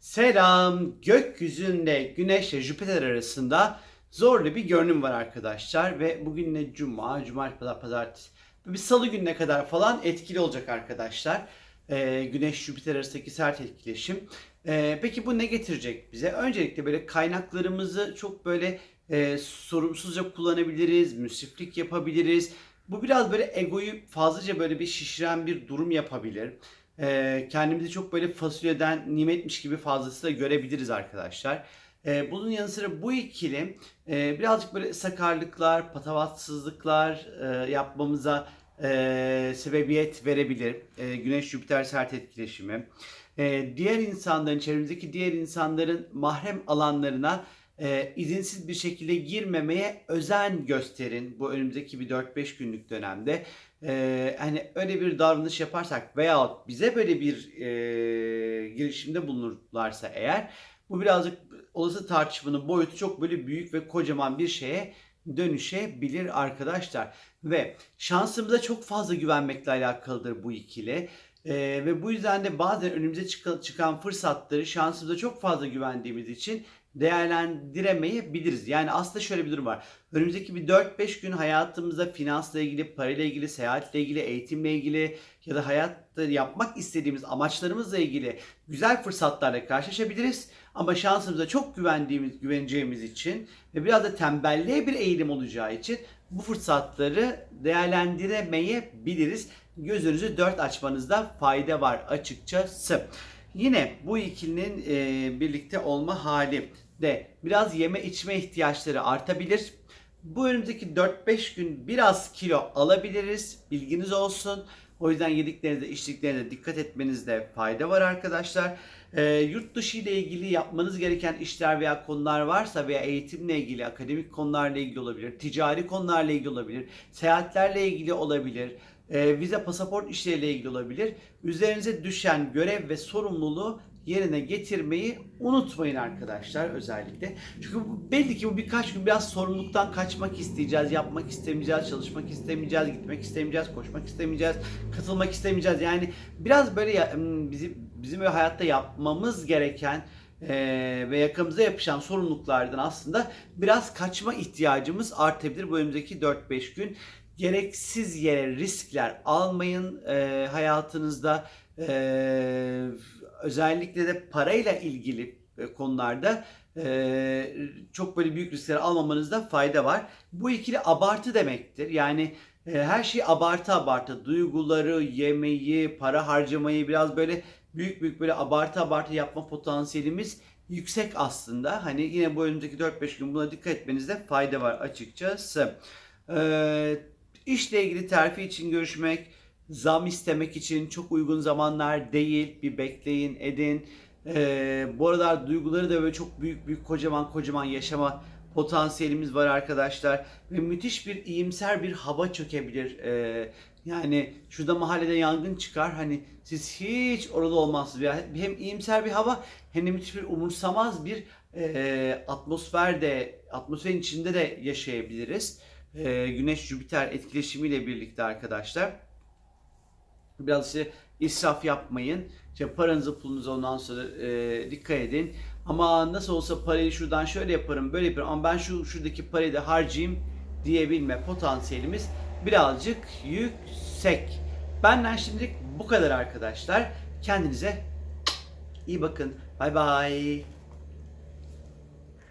Selam. Gökyüzünde Güneş ile Jüpiter arasında zorlu bir görünüm var arkadaşlar. Ve bugün ne cuma, cumartesi, pazar, pazartesi. Bir salı gününe kadar falan etkili olacak arkadaşlar. Ee, Güneş Jüpiter arasındaki sert etkileşim. Ee, peki bu ne getirecek bize? Öncelikle böyle kaynaklarımızı çok böyle e, sorumsuzca kullanabiliriz, müsriflik yapabiliriz. Bu biraz böyle egoyu fazlaca böyle bir şişiren bir durum yapabilir. Ee, kendimizi çok böyle fasulyeden nimetmiş gibi fazlasıyla görebiliriz arkadaşlar. Ee, bunun yanı sıra bu ikili e, birazcık böyle sakarlıklar, patavatsızlıklar e, yapmamıza e, sebebiyet verebilir. E, Güneş-Jüpiter sert etkileşimi. E, diğer insanların, çevremizdeki diğer insanların mahrem alanlarına e, izinsiz bir şekilde girmemeye özen gösterin bu önümüzdeki bir 4-5 günlük dönemde. E, hani öyle bir davranış yaparsak veya bize böyle bir e, girişimde bulunurlarsa eğer bu birazcık olası tartışmanın boyutu çok böyle büyük ve kocaman bir şeye dönüşebilir arkadaşlar. Ve şansımıza çok fazla güvenmekle alakalıdır bu ikili. Ee, ve bu yüzden de bazen önümüze çıkan, çıkan fırsatları şansımıza çok fazla güvendiğimiz için değerlendiremeyebiliriz. Yani aslında şöyle bir durum var. Önümüzdeki bir 4-5 gün hayatımızda finansla ilgili, parayla ilgili, seyahatle ilgili, eğitimle ilgili ya da hayatta yapmak istediğimiz amaçlarımızla ilgili güzel fırsatlarla karşılaşabiliriz. Ama şansımıza çok güvendiğimiz, güveneceğimiz için ve biraz da tembelliğe bir eğilim olacağı için bu fırsatları değerlendiremeyebiliriz. Gözünüzü dört açmanızda fayda var açıkçası. Yine bu ikilinin e, birlikte olma hali de biraz yeme içme ihtiyaçları artabilir. Bu önümüzdeki 4-5 gün biraz kilo alabiliriz. Bilginiz olsun. O yüzden yediklerinize, içtiklerinize dikkat etmenizde fayda var arkadaşlar. E, yurt dışı ile ilgili yapmanız gereken işler veya konular varsa veya eğitimle ilgili, akademik konularla ilgili olabilir, ticari konularla ilgili olabilir, seyahatlerle ilgili olabilir, e, vize pasaport işleriyle ilgili olabilir. Üzerinize düşen görev ve sorumluluğu yerine getirmeyi unutmayın arkadaşlar özellikle. Çünkü belli ki bu birkaç gün biraz sorumluluktan kaçmak isteyeceğiz, yapmak istemeyeceğiz, çalışmak istemeyeceğiz, gitmek istemeyeceğiz, koşmak istemeyeceğiz, katılmak istemeyeceğiz. Yani biraz böyle bizim bizim böyle hayatta yapmamız gereken e, ve yakamıza yapışan sorumluluklardan aslında biraz kaçma ihtiyacımız artabilir bu önümüzdeki 4-5 gün gereksiz yere riskler almayın e, hayatınızda. E, özellikle de parayla ilgili e, konularda e, çok böyle büyük riskler almamanızda fayda var. Bu ikili abartı demektir. Yani e, her şeyi abartı abartı. Duyguları, yemeği, para harcamayı biraz böyle büyük büyük böyle abartı abartı yapma potansiyelimiz yüksek aslında. Hani yine bu önümüzdeki 4-5 gün buna dikkat etmenizde fayda var açıkçası. Ee, işle ilgili terfi için görüşmek, zam istemek için çok uygun zamanlar değil. Bir bekleyin, edin. Ee, bu aralar duyguları da böyle çok büyük büyük kocaman kocaman yaşama potansiyelimiz var arkadaşlar. Ve müthiş bir iyimser bir hava çökebilir. Ee, yani şurada mahallede yangın çıkar. Hani siz hiç orada olmazsınız. Yani hem iyimser bir hava hem de müthiş bir umursamaz bir e, atmosfer de atmosferin içinde de yaşayabiliriz. E, Güneş Jüpiter etkileşimiyle birlikte arkadaşlar. Biraz işte israf yapmayın. İşte paranızı pulunuzu ondan sonra e, dikkat edin. Ama nasıl olsa parayı şuradan şöyle yaparım, böyle yaparım ama ben şu şuradaki parayı da harcayayım diyebilme potansiyelimiz birazcık yüksek. Benden şimdilik bu kadar arkadaşlar. Kendinize iyi bakın. Bay bay.